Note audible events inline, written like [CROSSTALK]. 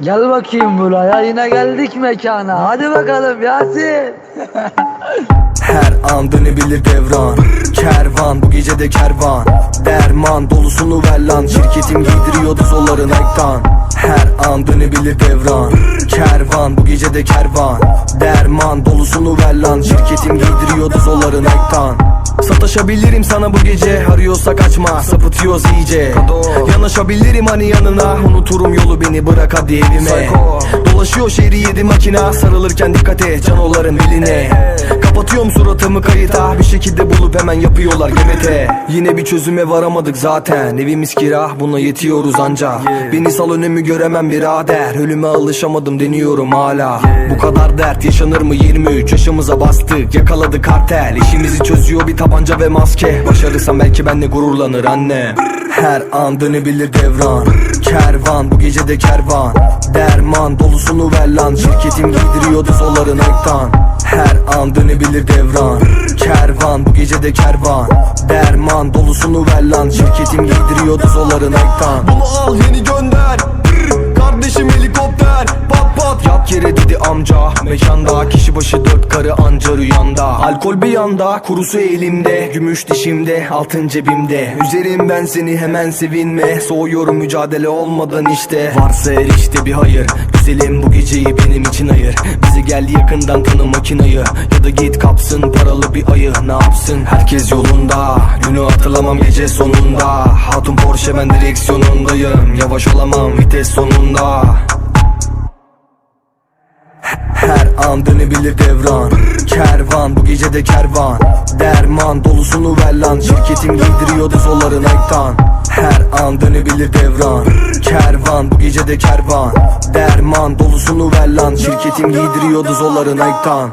Gel bakayım buraya yine geldik mekana. Hadi bakalım Yasin. [LAUGHS] Her an dönebilir devran. Kervan bu gece de kervan. Derman dolusunu ver lan. Şirketim giydiriyordu zolları Nike'dan Her an dönebilir devran. Kervan bu gece de kervan. Derman dolusunu ver lan. Şirketim giydiriyordu zolları Nike'dan Sataşabilirim sana bu gece. Arıyorsa kaçma sapıtıyoruz iyice. Yanaşabilirim hani yanına. Unuturum yolu beni. Bırak hadi evime. Dolaşıyor şehri yedi makina Sarılırken dikkat et. Canoların beline Kapatıyorum suratımı kayıta. Bir şekilde bulup hemen yapıyorlar GBT Yine bir çözüme varamadık zaten. Evimiz kira buna yetiyoruz anca Beni sal önümü göremem birader. Ölüme alışamadım deniyorum hala. Bu kadar dert yaşanır mı? 23 yaşımıza bastık. Yakaladık kartel. İşimizi çözüyor bir tabanca ve maske. Başarırsam belki benle gururlanır anne. Her an dönebilir devran. Kervan bu gece de kervan. Derman dolusunu ver lan. Şirketim giydiriyordu zolları Nike'dan Her an dönebilir devran. Kervan bu gece de kervan. Derman dolusunu ver lan. Şirketim giydiriyordu zolları Nike'dan Bunu al yeni gönder. Kardeşim helikopter. Pat pat. Yat yere dedi amca. Mekanda kişi başı dört karı anca rüyanda. Alkol bir yanda kurusu elimde. Gümüş dişimde altın cebimde. Üzerim ben seni hemen sevinme. Soğuyorum mücadele olmadan işte. Varsa her işte bir hayır Güzelim bu geceyi benim için ayır. Bizi gel yakından tanı makinayı. Ya da git kapsın paralı bir ayı. Ne yapsın? Herkes yolunda. Günü hatırlamam gece sonunda. Hatun Porsche ben direksiyonundayım. Yavaş olamam vites sonunda. Her an dönebilir devran. Kervan bu gece de kervan. Derman dolusunu ver lan. Şirketim giydiriyordu zolları Nike'dan Her an dönebilir devran. Kervan bu gece de kervan. Derman dolusunu ver lan. Şirketim giydiriyordu zolları Nike'dan